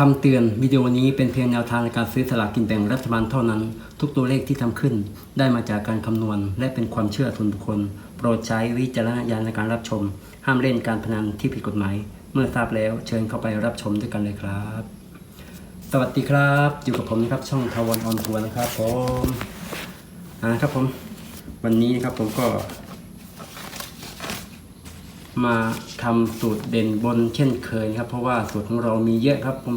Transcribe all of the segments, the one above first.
คำเตือนวิดีโอนี้เป็นเพียงแนวทางในการซื้อสลากกินแบ่งรัฐบาลเท่านั้น ทุกตัวเลขที่ทำขึ้น ได้มาจากการคำนวณ และเป็นความเชื่อส่วนบุคคล โปรดใช้วิจารณญาณในการรับชม ห้ามเล่นการพนันที่ผิดกฎหมาย เมื่อทราบแล้วเชิญเข้าไปรับชมด้วยกันเลยครับ สวัสดีครับ อยู่กับผมนะครับช่องทวันออนทัวร์นะครับผมอ่าครับผม วันนี้นะครับผมก็ มาทำสูตรเด่นบนเช่นเคยครับ เพราะว่าสูตรของเรามีเยอะครับผม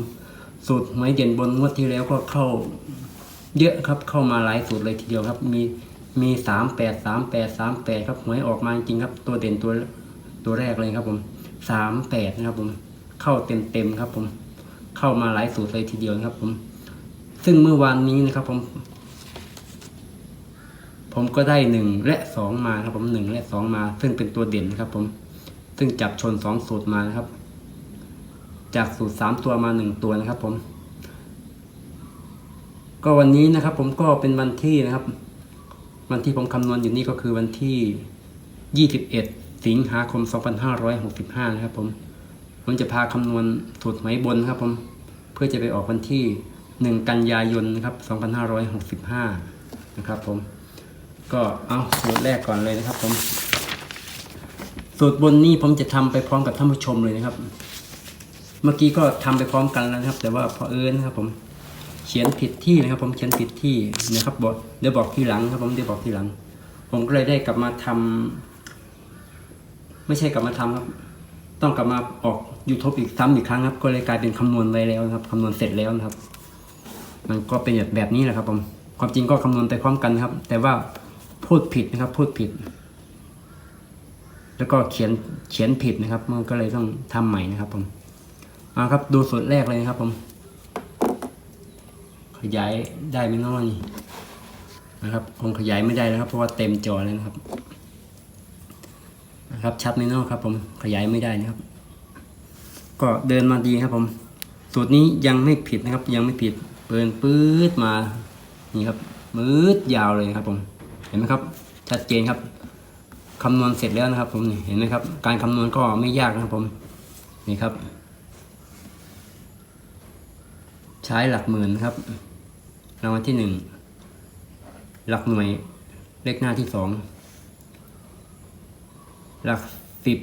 สูตรหวยเด่นบนงวดที่แล้วก็เข้า เยอะครับเข้ามาหลายสูตรเลยทีเดียวครับ มีมีสามแปดสามแปดสามแปดครับหวยออกมาจริงครับ ตัวเด่นตัวตัวแรกเลยครับ ผมสามแปดนะครับ ผมเข้าเต็มเต็มครับ ผมเข้ามาหลายสูตรเลยทีเดียวครับ ผม ซึ่งเมื่อวานนี้นะครับ ผม ผมก็ได้หนึ่งและสองมาครับ ผมหนึ่งและสองมา ซึ่งเป็นตัวเด่นนะครับ ผม ซึ่งจับชนสองสูตรมานะครับ จากสูตรสามตัวมาหนึ่งตัวนะครับผม ก็วันนี้นะครับผมก็เป็นวันที่นะครับ วันที่ผมคำนวณอยู่นี่ก็คือวันที่ 21 สิงหาคม 2565 นะครับผม ผมจะพาคำนวณสูตรไหวยบนครับผม เพื่อจะไปออกวันที่ 1 กันยายนนะครับ 2565 นะครับผม ก็เอาสูตรแรกก่อนเลยนะครับผม สูตรบนนี้ผมจะทำไปพร้อมกับท่านผู้ชมเลยนะครับ เมื่อกี้ก็ทำไปพร้อมกันแล้วนะครับ แต่ว่าพอเอิญนะครับ ผมเขียนผิดที่นะครับ ผมเขียนผิดที่นะครับบอกเดี๋ยวบอกทีหลังครับ ผมเดี๋ยวบอกทีหลัง ผมก็เลยได้กลับมาทำไม่ใช่กลับมาทำครับ ต้องกลับมาออก YouTube อีกซ้ำอีกครั้งครับ ก็เลยกลายเป็นคำนวณไว้แล้วนะครับคำนวณเสร็จแล้วนะครับ มันก็เป็นแบบแบบนี้แหละครับ ผม ความจริงก็คำนวณไปพร้อมกันครับ แต่ว่าพูดผิดนะครับ พูดผิด แล้วก็เขียนเขียนผิดนะครับ มันก็เลยต้องทำใหม่นะครับผมเอาครับดูสูตรแรกเลยนะครับผม ขยายได้ไหมน้อยนะครับคงขยายไม่ได้แล้วครับ เพราะว่าเต็มจอแล้วนะครับนะครับ ชัดไมเน้อยครับ ผมขยายไม่ได้นะครับ ก็เดินมาดีครับ ผมสูตรนี้ยังไม่ผิดนะครับ ยังไม่ผิดเปิดปื๊ดมานี่ครับมืดยาวเลยครับผมเห็นไหมครับ ชัดเจนครับ คำนวณเสร็จแล้วนะครับผมเห็นไหมครับ การคำนวณก็ไม่ยากนะครับผมนี่ครับ ใช้หลักหมื่นครับรางวัลที่หนึ่งหลักหน่วยเลขหน้าที่สองหลักสิบ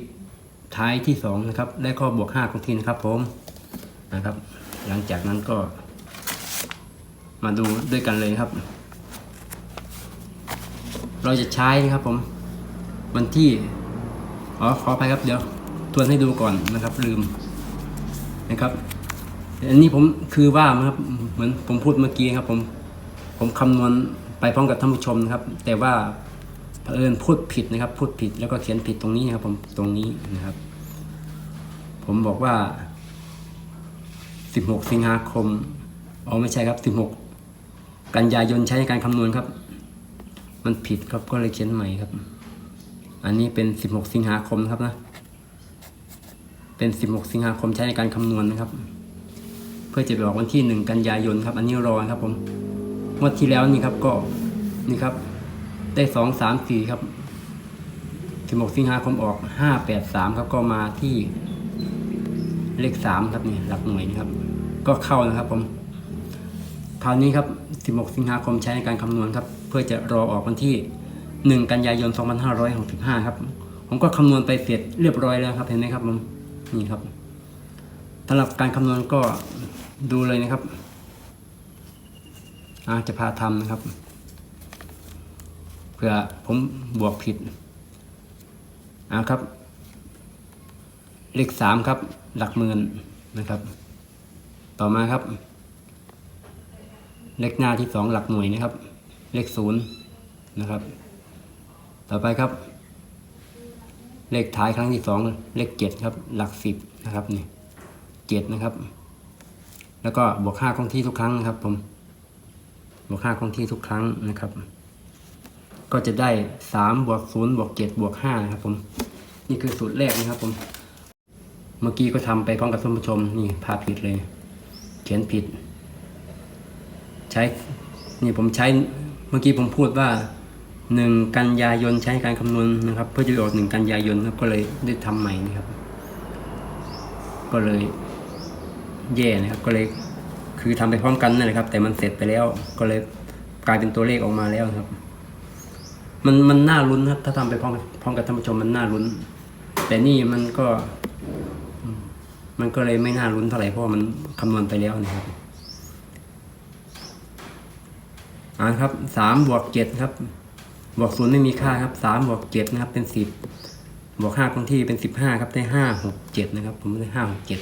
ท้ายที่สองนะครับและก็บวกห้าของทีนะครับผมนะครับ หลังจากนั้นก็มาดูด้วยกันเลยครับ เราจะใช้นะครับผม วันที่อ๋อขอไปครับเดี๋ยวทวนให้ดูก่อนนะครับ ลืมนะครับ อันนี้ผมคือว่านะครับเหมือนผมพูดเมื่อกี้ครับผมผมคำนวณไปพร้อมกับท่านผู้ชมนะครับ แต่ว่าเผอิญพูดผิดนะครับ พูดผิดแล้วก็เขียนผิดตรงนี้นะครับ ผมตรงนี้นะครับ ผมบอกว่า 16 สิงหาคมอ๋อไม่ใช่ครับ 16 กันยายนใช้ในการคำนวณครับ มันผิดครับก็เลยเขียนใหม่ครับ อันนี้เป็น 16 สิงหาคมนะครับนะ เป็น 16 สิงหาคมใช้ในการคำนวณนะครับ เพื่อจะไปออกวันที่หนึ่งกันยายนครับ อันนี้รอครับผมงวดที่แล้วนี่ครับก็นี่ครับ ได้สองสามสี่ครับสิบหกสิงหาคมออกห้าแปดสามครับก็มาที่เลขสามครับนี่หลักหน่วยนี่ครับ ก็เข้านะครับผมคราวนี้ครับสิบหกสิงหาคมใช้ในการคำนวณครับ เพื่อจะรอออกวันที่ หนึ่งกันยายนสองพันห้าร้อยหกสิบห้าครับ ผมก็คำนวณไปเสร็จเรียบร้อยแล้วครับเห็นไหมครับผมนี่ครับสำหรับการคำนวณก็ดูเลยนะครับอาจะพาทำนะครับเผื่อผมบวกผิดเอาครับ เลขสามครับ หลักหมื่นนะครับ ต่อมาครับ เลขหน้าที่สองหลักหน่วยนะครับ เลขศูนย์นะครับ ต่อไปครับ เลขท้ายครั้งที่สองเลขเจ็ดครับ หลักสิบนะครับนี่เจ็ดนะครับ แล้วก็บวกห้าคงที่ทุกครั้งนะครับผมบวกห้าคงที่ทุกครั้งนะครับ ก็จะได้สามบวกศูนย์บวกเจ็ดบวกห้านะครับผมนี่คือสูตรแรกนะครับ ผม เมื่อกี้ก็ทำไปพร้อมกับท่านผู้ชมนี่พาผิดเลย เขียนผิด ใช้ นี่ผมใช้เมื่อกี้ผมพูดว่า หนึ่งกันยายนใช้การคำนวณนะครับ เพื่อจะออกหนึ่งกันยายนครับก็เลยได้ทำใหม่นะครับ ก็เลยแย่นะครับ ก็เลยคือทำไปพร้อมกันนั่นแหละครับ แต่มันเสร็จไปแล้ว ก็เลยกลายเป็นตัวเลขออกมาแล้วครับ มันมันน่าลุ้นครับ ถ้าทำไปพร้อมพร้อมกับท่านผู้ชมมันน่าลุ้น แต่นี่มันก็มันก็เลยไม่น่าลุ้นเท่าไหร่เพราะว่ามันคำนวณไปแล้วนะครับอ่าครับสามบวกเจ็ดครับ บวกศูนย์ไม่มีค่าครับสามบวกเจ็ดนะครับเป็นสิบบวกห้าคงที่เป็นสิบห้าครับได้ห้าหกเจ็ดนะครับ ผมได้ห้าหกเจ็ด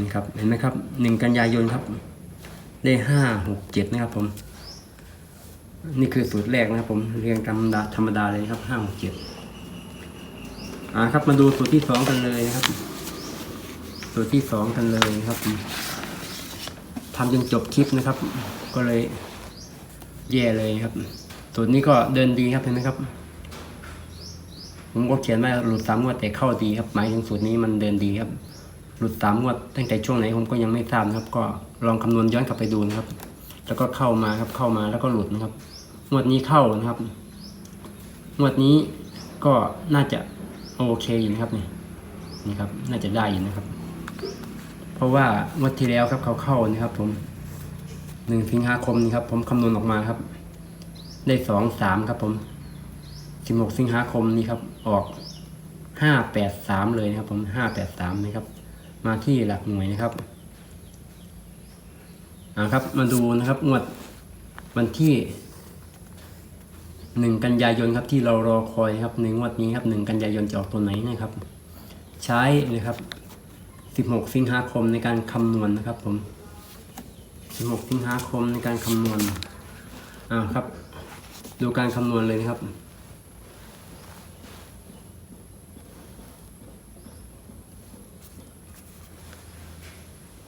นี่ครับเห็นไหมครับหนึ่งกันยายนครับ ได้ห้าหกเจ็ดนะครับผม นี่คือสูตรแรกนะครับ ผมเรียงธรรมดาธรรมดาเลยครับห้าหกเจ็ดอ่าครับมาดูสูตรที่สองกันเลยนะครับ สูตรที่สองกันเลยนะครับทำจนจบคลิปนะครับ ก็เลยแย่เลยครับ สูตรนี้ก็เดินดีครับเห็นไหมครับ ผมก็เขียนไว้หลุดสามงวดแต่เข้าดีครับ หมายถึงสูตรนี้มันเดินดีครับ หลุดสามงวดตั้งแต่ช่วงไหนผมก็ยังไม่ทราบนะครับ ก็ลองคำนวณย้อนกลับไปดูนะครับ แล้วก็เข้ามาครับเข้ามาแล้วก็หลุดนะครับงวดนี้เข้านะครับงวดนี้ก็น่าจะโอเคอยู่นะครับนี่นี่ครับ น่าจะได้อยู่นะครับ เพราะว่างวดที่แล้วครับเขาเข้านะครับ ผมหนึ่งสิงหาคมนี่ครับ ผมคำนวณออกมาครับ ได้สองสามครับผมสิบหกสิงหาคมนี่ครับ ออกห้าแปดสามเลยนะครับ ผมห้าแปดสามนะครับ มาที่หลักหน่วยนะครับอ่าครับ มาดูนะครับงวดวันที่หนึ่งกันยายนครับที่เรารอคอยครับในงวดนี้ครับหนึ่งกันยายนจะออกตัวไหนนะครับ ใช้นะครับสิบหกสิงหาคมในการคำนวณนะครับ ผมสิบหกสิงหาคมในการคำนวณอ่าครับ ดูการคำนวณเลยนะครับ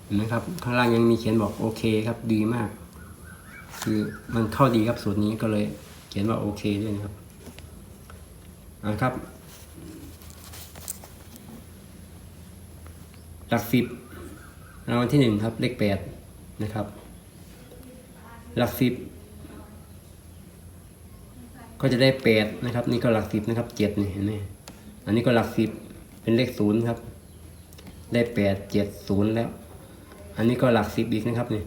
เห็นไหมครับ ข้างล่างยังมีเขียนบอกโอเคครับดีมาก คือมันเข้าดีครับสูตรนี้ก็เลยเขียนว่าโอเคด้วยนะครับอ่าครับหลักสิบรางวัลที่หนึ่งครับเลขแปดนะครับ หลักสิบ ก็จะได้แปดนะครับ นี่ก็หลักสิบนะครับเจ็ดนี่เห็นไหมอันนี้ก็หลักสิบเป็นเลขศูนย์ครับ ได้แปดเจ็ดศูนย์แล้ว อันนี้ก็หลักสิบอีกนะครับนี่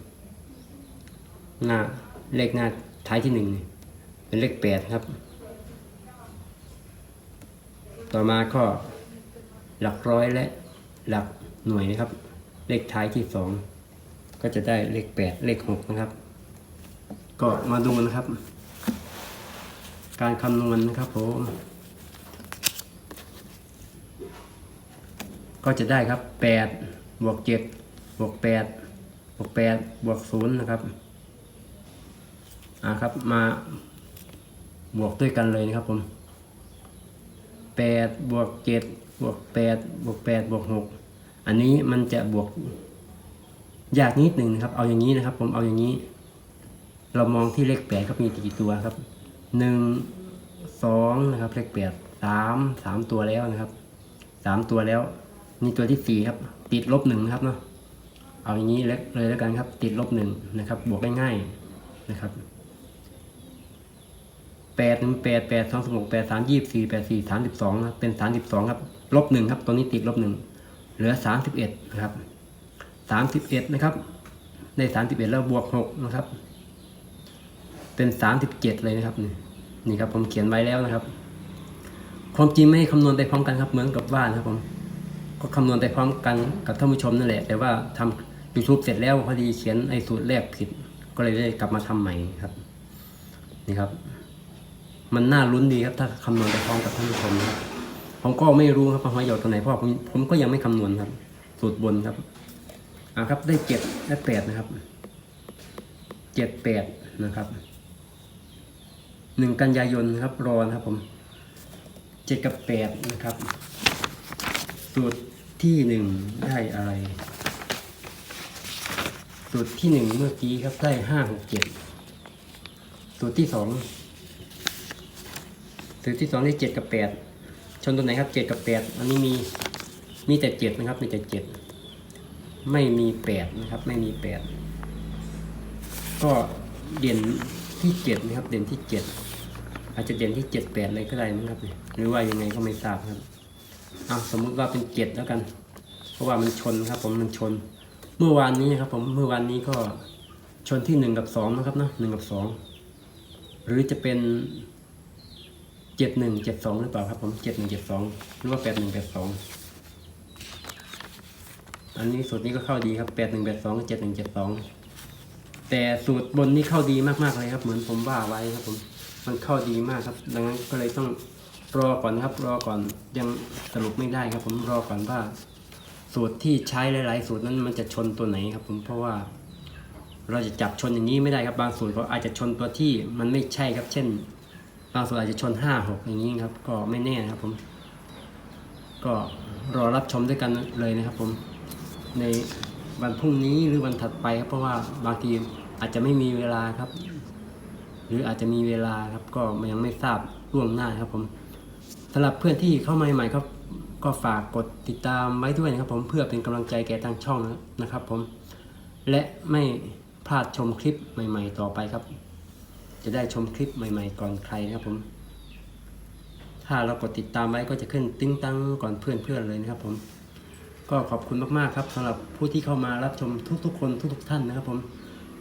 หน้าเลขหน้าท้ายที่หนึ่งนี่เป็นเลขแปดครับ ต่อมาก็หลักร้อยและหลักหน่วยนะครับ เลขท้ายที่สองก็จะได้เลขแปดเลขหกนะครับ ก็มาดูนะครับ การคำนวณนะครับผม ก็จะได้ครับแปดบวกเจ็ดบวกแปดบวกแปดบวกศูนย์นะครับอ่าครับมาบวกด้วยกันเลยนะครับผมแปดบวกเจ็ดบวกแปดบวกแปดบวกหกอันนี้มันจะบวกยากนิดหนึ่งนะครับ เอาอย่างนี้นะครับ ผมเอาอย่างนี้ เรามองที่เลขแปดครับมีกี่ตัวครับ หนึ่งสองนะครับเลขแปดสามสามตัวแล้วนะครับสามตัวแล้ว นี่ตัวที่สี่ครับ ติดลบหนึ่งนะครับเนาะเอาอย่างนี้เลยแล้วกันครับ ติดลบหนึ่งนะครับ บวกง่ายๆนะครับแปดหนึ่งแปดแปดสองสิบหกแปดสามยี่สี่แปดสี่สามสิบสองเป็นสามสิบสองครับลบหนึ่งครับตัวนี้ติดลบหนึ่งเหลือสามสิบเอ็ดนะครับสามสิบเอ็ดนะครับในสามสิบเอ็ดแล้วบวกหกนะครับ เป็นสามสิบเจ็ดเลยนะครับนี่นี่ครับผมเขียนไว้แล้วนะครับ ความจริงไม่คำนวณไปพร้อมกันครับเหมือนกับว่านะครับผมก็คำนวณไปพร้อมกันกับท่านผู้ชมนั่นแหละ แต่ว่าทำ YouTube เสร็จแล้วพอดีเขียนไอ้สูตรแรกผิด ก็เลยได้กลับมาทำใหม่ครับ นี่ครับ มันน่าลุ้นดีครับ ถ้าคำนวณไปพร้อมกับท่านผู้ชมนะครับผมก็ไม่รู้ครับว่าหยอดตัวไหนเพราะผมผมก็ยังไม่คำนวณครับ สูตรบนครับอ่าครับได้เจ็ดและแปดนะครับเจ็ดแปดนะครับ หนึ่งกันยายนครับรอนะครับผมเจ็ดกับแปดนะครับ สูตรที่หนึ่งได้อะไร สูตรที่หนึ่งเมื่อกี้ครับได้ห้าหกเจ็ดสูตรที่สองสูตรที่สองได้เจ็ดกับแปดชนตัวไหนครับเจ็ดกับแปดอันนี้มีมีแต่เจ็ดนะครับมีแต่เจ็ดไม่มีแปดนะครับ ไม่มีแปดก็เด่นที่เจ็ดนะครับ เด่นที่เจ็ด อาจจะเด่นที่เจ็ดแปดเลยก็ได้นะครับหรือว่ายังไงก็ไม่ทราบครับเอาสมมุติว่าเป็นเจ็ดแล้วกัน เพราะว่ามันชนครับ ผมมันชน เมื่อวานนี้ครับ ผมเมื่อวานนี้ก็ชนที่หนึ่งกับสองนะครับนะหนึ่งกับสองหรือจะเป็นเจ็ดหนึ่งเจ็ดสองหรือเปล่าครับ ผมเจ็ดหนึ่งเจ็ดสองหรือว่าแปดหนึ่งแปดสองอันนี้สูตรนี้ก็เข้าดีครับแปดหนึ่งแปดสองเจ็ดหนึ่งเจ็ดสองแต่สูตรบนนี้เข้าดีมากๆเลยครับ เหมือนผมว่าไว้ครับผม มันเข้าดีมากครับ ดังนั้นก็เลยต้องรอก่อนครับ รอก่อนยังสรุปไม่ได้ครับ ผมรอก่อนว่า สูตรที่ใช้หลาย ๆ สูตรนั้นมันจะชนตัวไหนครับ ผมเพราะว่า เราจะจับชนอย่างนี้ไม่ได้ครับ บางสูตรเขาอาจจะชนตัวที่มันไม่ใช่ครับ เช่น บางสูตรอาจจะชนห้าหกอย่างนี้ครับ ก็ไม่แน่นะครับ ผม ก็รอรับชมด้วยกันเลยนะครับ ผมในวันพรุ่งนี้หรือวันถัดไปครับเพราะว่าบางทีอาจจะไม่มีเวลาครับ หรืออาจจะมีเวลาครับก็ยังไม่ทราบล่วงหน้าครับผมสำหรับเพื่อนที่เข้ามาใหม่ครับก็ฝากกดติดตามไว้ด้วยนะครับ ผมเพื่อเป็นกำลังใจแก่ทางช่องนะครับ ผมและไม่พลาดชมคลิปใหม่ ๆ ต่อไปครับ จะได้ชมคลิปใหม่ ๆ ก่อนใครนะครับผม ถ้าเรากดติดตามไว้ก็จะขึ้นติ้งตั้งก่อนเพื่อนๆเลยนะครับ ผม ก็ขอบคุณมากๆครับสำหรับผู้ที่เข้ามารับชมทุกๆ คนทุก ๆ ท่านนะครับ ผม